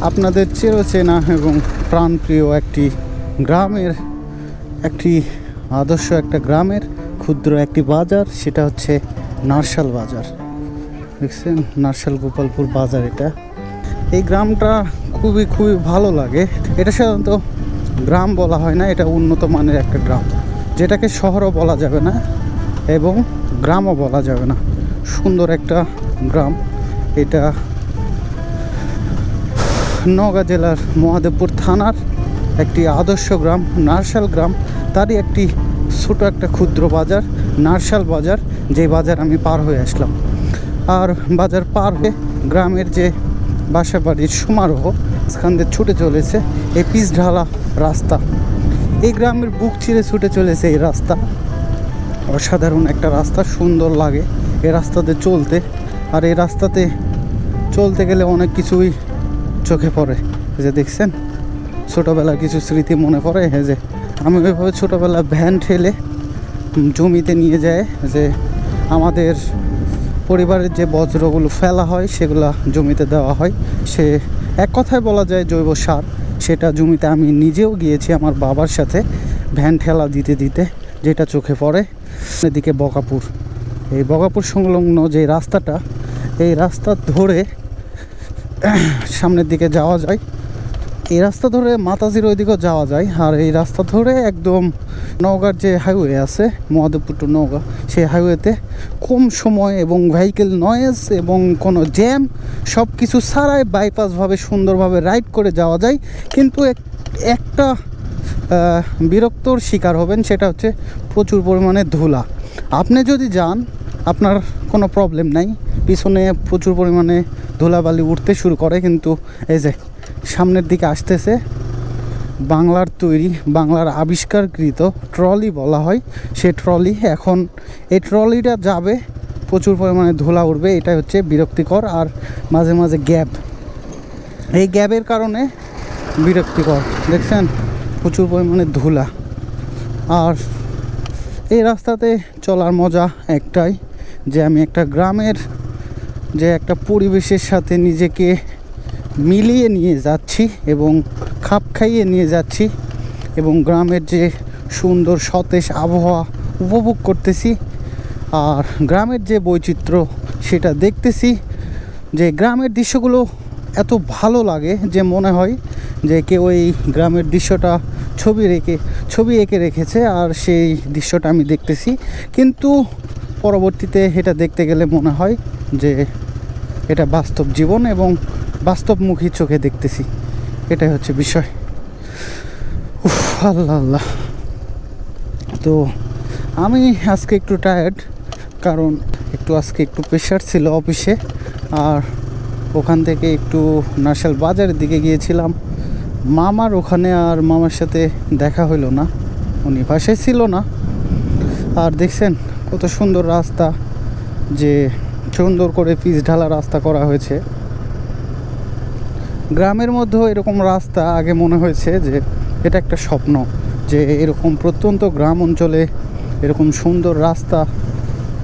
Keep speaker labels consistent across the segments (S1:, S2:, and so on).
S1: আপনাদের চিরচেনা এবং প্রাণপ্রিয় একটি গ্রামের, একটি আদর্শ একটা গ্রামের ক্ষুদ্র একটি বাজার, সেটা হচ্ছে নারশাল বাজার। দেখছেন? নারশাল গোপালপুর বাজার এটা। এই গ্রামটা খুবই খুবই ভালো লাগে। এটা সাধারণত গ্রাম বলা হয় না, এটা উন্নত মানের একটা গ্রাম। যেটাকে শহরও বলা যাবে না এবং গ্রামও বলা যাবে না। সুন্দর একটা গ্রাম। এটা নওগাঁ জেলার মহাদেবপুর থানার একটি আদর্শ গ্রাম, নারশাল গ্রাম। তারই একটি ছোট একটা ক্ষুদ্র বাজার, নারশাল বাজার যে বাজার আমি পার হয়ে আসলাম। আর বাজার পার হয়ে গ্রামের যে বাসা বাড়ির সমারোহ, সেখান দিয়ে ছুটে চলেছে এই পিচ ঢালা রাস্তা। এই গ্রামের বুক চিরে ছুটে চলেছে এই রাস্তা। অসাধারণ একটা রাস্তা, সুন্দর লাগে এই রাস্তাতে চলতে। আর এই রাস্তাতে চলতে গেলে অনেক কিছুই চোখে পড়ে। যে দেখছেন, ছোটোবেলার কিছু স্মৃতি মনে পড়ে, এই যে আমি ওইভাবে ছোটোবেলা ভ্যান ঠেলে জমিতে নিয়ে যায় যে আমাদের পরিবারের যে বজ্রগুলো ফেলা হয়, সেগুলো জমিতে দেওয়া হয়। সে এক কথায় বলা যায় জৈব সার, সেটা জমিতে আমি নিজেও গিয়েছি আমার বাবার সাথে ভ্যান ঠেলা দিতে দিতে, যেটা চোখে পড়ে। এদিকে বকাপুর এই বকাপুর সংলগ্ন যে রাস্তাটা, এই রাস্তা ধরে সামনের দিকে যাওয়া যায়। এই রাস্তা ধরে মাতাজির ওইদিকেও যাওয়া যায়। আর এই রাস্তা ধরে একদম নওগাঁর যে হাইওয়ে আছে, মহাদেবপুর টু নওগাঁ, সেই হাইওয়েতে কম সময় এবং ভেহিকেল নয়েজ এবং কোনো জ্যাম সব কিছু ছাড়াই বাইপাসভাবে সুন্দরভাবে রাইড করে যাওয়া যায়। কিন্তু এক- একটা বিরক্তর শিকার হবেন, সেটা হচ্ছে প্রচুর পরিমাণে ধুলা। আপনি যদি যান আপনার কোনো প্রবলেম নাই। পিছনে প্রচুর পরিমাণে ধুলাবালি উঠতে শুরু করে, কিন্তু এই যে সামনের দিকে আসতেছে, বাংলার তৈরি, বাংলার আবিষ্কারকৃত ট্রলি বলা হয়। সে ট্রলি এখন, এই ট্রলিটা যাবে, প্রচুর পরিমাণে ধুলা উঠবে, এটাই হচ্ছে বিরক্তিকর আর মাঝে মাঝে গ্যাপ। এই গ্যাপের কারণে বিরক্তিকর, দেখছেন? প্রচুর পরিমাণে ধুলা। আর এই রাস্তাতে চলার মজা একটাই যে আমি একটা গ্রামের যে একটা পরিবেশের সাথে নিজেকে মিলিয়ে নিয়ে যাচ্ছি এবং খাপ খাইয়ে নিয়ে যাচ্ছি এবং গ্রামের যে সুন্দর সতেজ আবহাওয়া উপভোগ করতেছি আর গ্রামের যে বৈচিত্র্য সেটা দেখতেছি যে গ্রামের দৃশ্যগুলো এত ভালো লাগে যে মনে হয় যে কেউ এই গ্রামের দৃশ্যটা ছবি রেখে, ছবি এঁকে রেখেছে আর সেই দৃশ্যটা আমি দেখতেছি। কিন্তু পরবর্তীতে এটা দেখতে গেলে মনে হয় যে এটা বাস্তব জীবন এবং বাস্তবমুখী চোখে দেখতেছি। এটাই হচ্ছে বিষয়। আল্লাহ আল্লাহ। তো আমি আজকে একটু টায়ার্ড কারণ একটু আজকে একটু প্রেশার ছিল অফিসে, আর ওখান থেকে একটু নার্সাল বাজারের দিকে গিয়েছিলাম। মামার ওখানে আর মামার সাথে দেখা হইল না। উনি পাশে ছিল না। আর দেখছেন কত সুন্দর রাস্তা, যে সুন্দর করে পিচ ঢালা রাস্তা করা হয়েছে। গ্রামের মধ্যেও এরকম রাস্তা আগে মনে হয়েছে যে এটা একটা স্বপ্ন, যে এরকম প্রত্যন্ত গ্রাম অঞ্চলে এরকম সুন্দর রাস্তা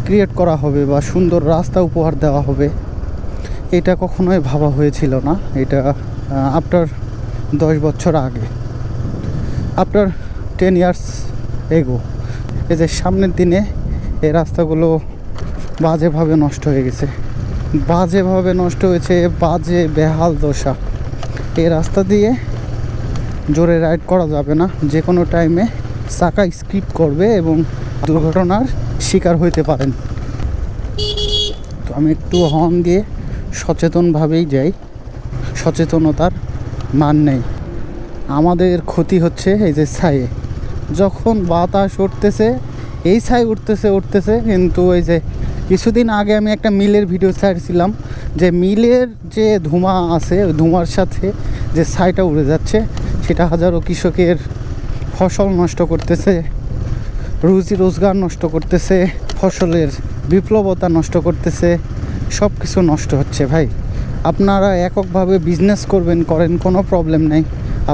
S1: ক্রিয়েট করা হবে বা সুন্দর রাস্তা উপহার দেওয়া হবে। এটা কখনোই ভাবা হয়েছিল না, এটা আফটার দশ বছর আগে। আফটার টেন ইয়ার্স এগো এই যে সামনের দিনে এই রাস্তাগুলো বাজেভাবে নষ্ট হয়ে গেছে। বাজেভাবে নষ্ট হয়েছে, বাজে, বেহাল দশা। এই রাস্তা দিয়ে জোরে রাইড করা যাবে না। যে কোনো টাইমে চাকা স্কিপ করবে এবং দুর্ঘটনার শিকার হইতে পারেন। তো আমি একটু হর্ন দিয়ে সচেতনভাবেই যাই। সচেতনতার মান নেই। আমাদের ক্ষতি হচ্ছে এই যে ছায়ে যখন বাতাস উঠতেছে এই ছাই উঠতেছে উঠতেছে। কিন্তু ওই যে কিছুদিন আগে আমি একটা মিলের ভিডিও ছাড়ছিলাম, যে মিলের যে ধোঁয়া আছে ধোঁয়ার সাথে যে ছাইটা উড়ে যাচ্ছে, সেটা হাজারো কৃষকের ফসল নষ্ট করতেছে, রুজি রোজগার নষ্ট করতেছে, ফসলের বিপ্লবতা নষ্ট করতেছে সব কিছু নষ্ট হচ্ছে ভাই। আপনারা এককভাবে বিজনেস করবেন, করেন, কোনো প্রবলেম নেই।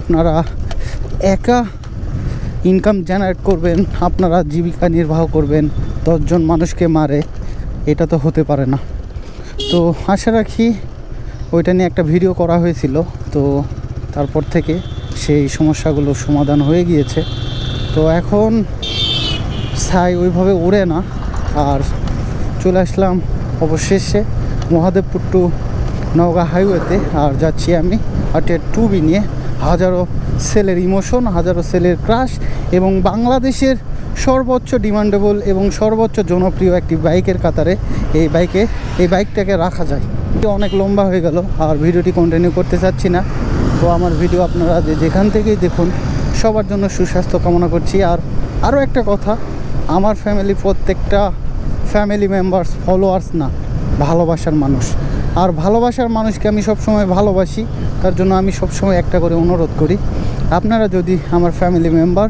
S1: আপনারা একা ইনকাম জেনারেট করবেন, আপনারা জীবিকা নির্বাহ করবেন, দশজন মানুষকে মারে, এটা তো হতে পারে না। তো আশা রাখি ওইটা নিয়ে একটা ভিডিও করা হয়েছিল, তো তারপর থেকে সেই সমস্যাগুলো সমাধান হয়ে গিয়েছে। তো এখন ছাই ওইভাবে উড়ে না, আর চলে আসলাম অবশেষে মহাদেবপুর টু নওগাঁ হাইওয়েতে, আর যাচ্ছি আমি আটের টু বি নিয়ে হাজারো সেলের ইমোশন, হাজারো সেলের ক্রাশ এবং বাংলাদেশের সর্বোচ্চ ডিমান্ডেবল এবং সর্বোচ্চ জনপ্রিয় একটি বাইকের কাতারে এই বাইকে, এই বাইকটাকে রাখা যায়। অনেক লম্বা হয়ে গেল আর ভিডিওটি কন্টিনিউ করতে চাচ্ছি না। তো আমার ভিডিও আপনারা যে যেখান থেকেই দেখুন, সবার জন্য সুস্বাস্থ্য কামনা করছি। আর আরও একটা কথা, আমার ফ্যামিলি প্রত্যেকটা ফ্যামিলি মেম্বার্স ফলোয়ার্স না ভালোবাসার মানুষ। আর ভালোবাসার মানুষকে আমি সবসময় ভালোবাসি, তার জন্য আমি সবসময় একটা করে অনুরোধ করি। আপনারা যদি আমার ফ্যামিলি মেম্বার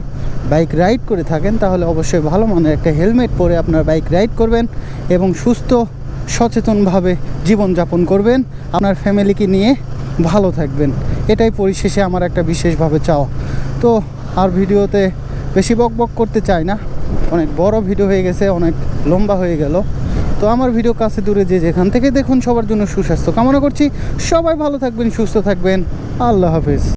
S1: বাইক রাইড করে থাকেন, তাহলে অবশ্যই ভালো মানের একটা হেলমেট পরে আপনার বাইক রাইড করবেন এবং সুস্থ, সচেতনভাবে জীবনযাপন করবেন। আপনার ফ্যামিলিকে নিয়ে ভালো থাকবেন। এটাই পরিশেষে আমার একটা বিশেষভাবে চাওয়া। তো আর ভিডিওতে বেশি বক বক করতে চাই না। অনেক বড় ভিডিও হয়ে গেছে, অনেক লম্বা হয়ে গেল। তো আমার ভিডিও কাছে দূরে যে যেখান থেকে দেখুন সবার জন্য সুস্বাস্থ্য কামনা করছি। সবাই ভালো থাকবেন, সুস্থ থাকবেন। আল্লাহ হাফেজ।